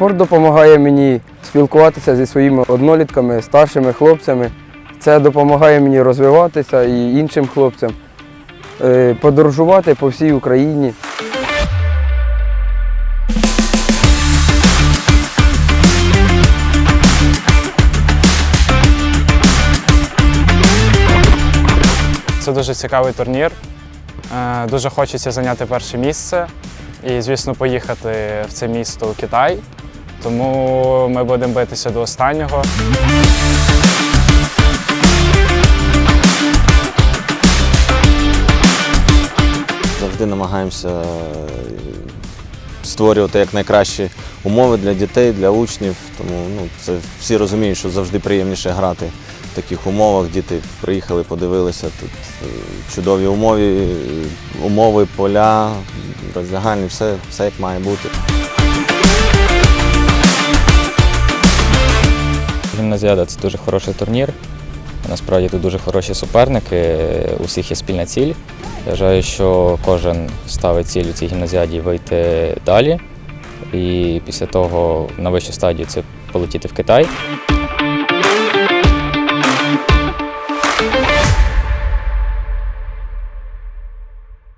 Спорт допомагає мені спілкуватися зі своїми однолітками, старшими хлопцями. Це допомагає мені розвиватися і іншим хлопцям, е, подорожувати по всій Україні. Це дуже цікавий турнір. Е, Дуже хочеться зайняти перше місце і, звісно, поїхати в це місто у Китай. Тому ми будемо битися до останнього. Завжди намагаємося е, створювати як найкращі умови для дітей, для учнів. Тому ну, це всі розуміють, що завжди приємніше грати в таких умовах. Діти приїхали, подивилися тут е, чудові умови, умови, поля, роздягальні, все, все як має бути. Гімназіада це дуже хороший турнір. Насправді тут дуже хороші суперники, у всіх є спільна ціль. Я вважаю, що кожен ставить ціль у цій гімназіаді вийти далі. І після того на вищу стадію це полетіти в Китай.